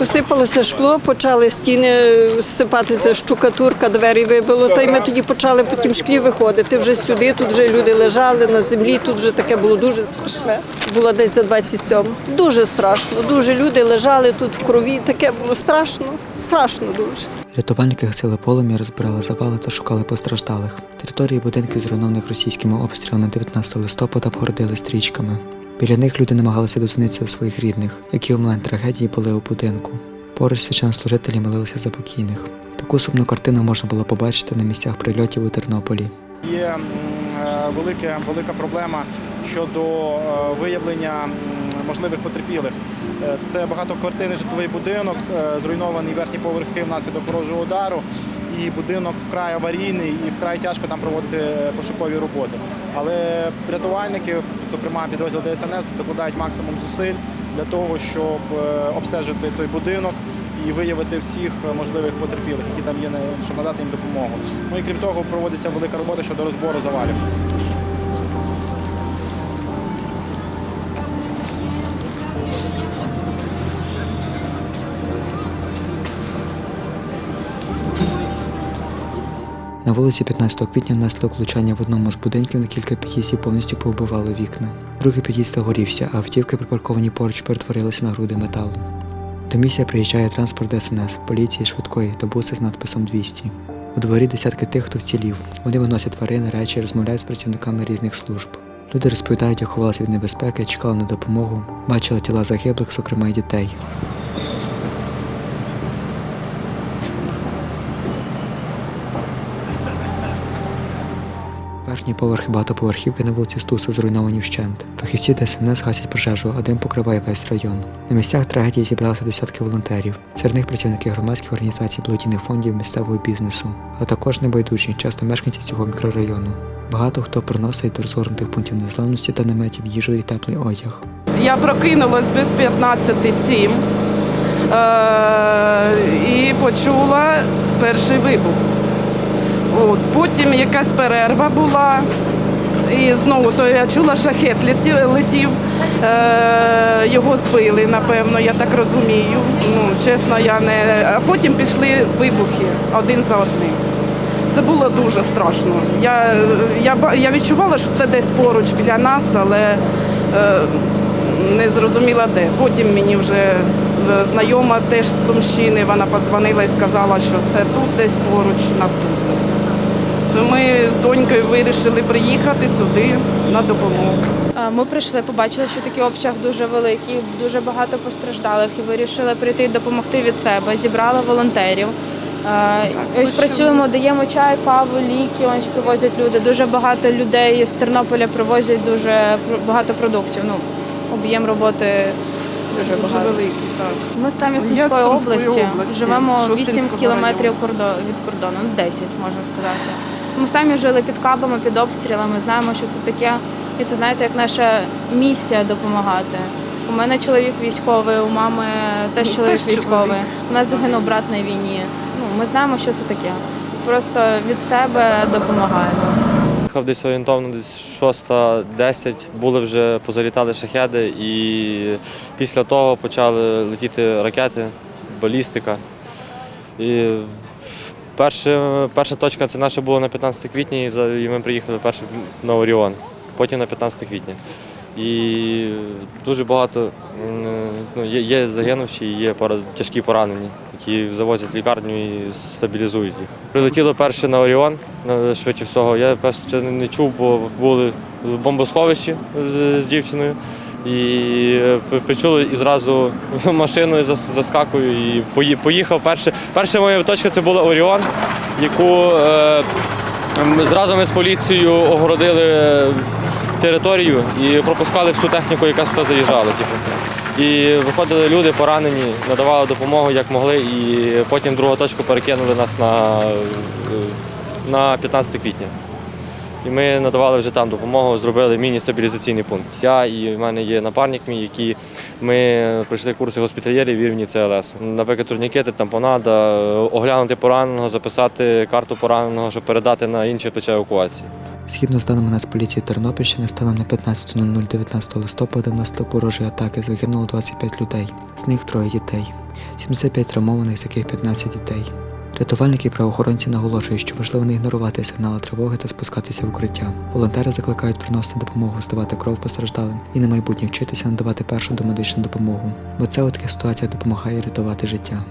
Посипалося шкло, почали стіни зсипатися, штукатурка, двері вибило. Та й ми тоді почали по тім шклі виходити. Вже сюди, тут вже люди лежали на землі, тут вже таке було дуже страшне. Було десь за 27. Дуже страшно. Дуже люди лежали тут в крові. Таке було страшно, страшно дуже. Рятувальники гасили полум'я, розбирали завали та шукали постраждалих. Території будинків, зруйнованих російськими обстрілами 19 листопада, обгородили стрічками. Біля них люди намагалися дозвонитися до своїх рідних, які у момент трагедії були у будинку. Поруч священнослужителі молилися за покійних. Таку сумну картину можна було побачити на місцях прильотів у Тернополі. Є е, велика проблема щодо е, виявлення можливих потерпілих. Е, Це багатоквартирний житловий будинок, зруйновані верхні поверхи внаслідок ворожого удару. І будинок вкрай аварійний і вкрай тяжко там проводити пошукові роботи. Але рятувальники, зокрема підрозділ ДСНС, докладають максимум зусиль для того, щоб е, обстежити той будинок і виявити всіх можливих потерпілих, які там є, щоб надати їм допомогу. Ну і крім того, проводиться велика робота щодо розбору завалів. На вулиці 15 квітня внаслідок влучання в одному з будинків на кілька під'їздів повністю повбивало вікна. Другий під'їзд загорівся, а автівки, припарковані поруч, перетворилися на груди металу. До місця приїжджає транспорт ДСНС, поліції, швидкої та буси з надписом 200. У дворі десятки тих, хто вцілів. Вони виносять тварини, речі, розмовляють з працівниками різних служб. Люди розповідають, як ховалися від небезпеки, чекали на допомогу, бачили тіла загиблих, зокрема й дітей. Верхні поверхи багатоповерхівки на вулиці Стуса зруйновані вщент. Фахівці ДСНС гасять пожежу, а дим покриває весь район. На місцях трагедії зібралися десятки волонтерів. Серед них працівники громадських організацій, благодійних фондів місцевого бізнесу, а також небайдужі, часто мешканці цього мікрорайону. Багато хто приносить до розгорнутих пунктів незламності та наметів їжу і теплий одяг. Я прокинулась без 15.07 е, і почула перший вибух. От, потім якась перерва була, і знову то я чула, шахет летів. Е, його збили, напевно, я так розумію. Ну, чесно, я не. А потім пішли вибухи один за одним. Це було дуже страшно. Я, я, я відчувала, що це десь поруч біля нас, але е, не зрозуміла де. Потім мені вже знайома теж з Сумщини, вона подзвонила і сказала, що це тут десь поруч на Стуси. То ми з донькою вирішили приїхати сюди на допомогу. Ми прийшли, побачили, що такий обсяг дуже великий, дуже багато постраждалих і вирішили прийти і допомогти від себе. Зібрали волонтерів. А, Ось ми працюємо, даємо чай, каву, ліки. Ось привозять люди. Дуже багато людей з Тернополя привозять дуже багато продуктів. Ну, об'єм роботи дуже багато. великий, так. Ми самі з Я з Сумської області, області, живемо 8 Шостинського кілометрів кордо- від кордону, ну 10 можна сказати. Ми самі жили під кабами, під обстрілами, знаємо, що це таке. І це знаєте, як наша місія допомагати. У мене чоловік військовий, у мами теж Ну, чоловік теж військовий. чоловік. У нас загинув брат на війні. Ну, ми знаємо, що це таке. Просто від себе допомагаємо. Їхав десь орієнтовно десь 6-10, були вже позалітали шахеди, і після того почали летіти ракети, балістика. І перша, перша точка це наша була на 15 квітня, і ми приїхали перше на Оріон, потім на 15 квітня. І дуже багато ну, є, є загинувші, є пора- тяжкі поранені, які завозять лікарню і стабілізують їх. Прилетіло перше на Оріон, швидше всього. Я перше не чув, бо були в бомбосховищі з, з дівчиною. І е, причули і зразу машиною зас- заскакую і поїхав. Перше, перша моя точка це була Оріон, яку е, зразу ми з поліцією огородили територію і пропускали всю техніку, яка сюди заїжджала. Типу. І виходили люди поранені, надавали допомогу як могли, і потім другу точку перекинули нас на, е, на 15 квітня. І ми надавали вже там допомогу, зробили міні-стабілізаційний пункт. Я і в мене є напарник мій, які ми пройшли курси госпітальєрів в рівні ЦЛС. Наприклад, турнікети, тампонада, оглянути пораненого, записати карту пораненого, щоб передати на інше плече евакуації. Згідно з даними Нацполіції Тернопільщини, станом на 15.00 19 листопада внаслідок ворожої атаки загинуло 25 людей, з них троє дітей. 75 травмованих, з яких 15 дітей. Рятувальники і правоохоронці наголошують, що важливо не ігнорувати сигнали тривоги та спускатися в укриття. Волонтери закликають приносити допомогу, здавати кров постраждалим і на майбутнє вчитися надавати першу домедичну допомогу, бо це у таких ситуаціях допомагає рятувати життя.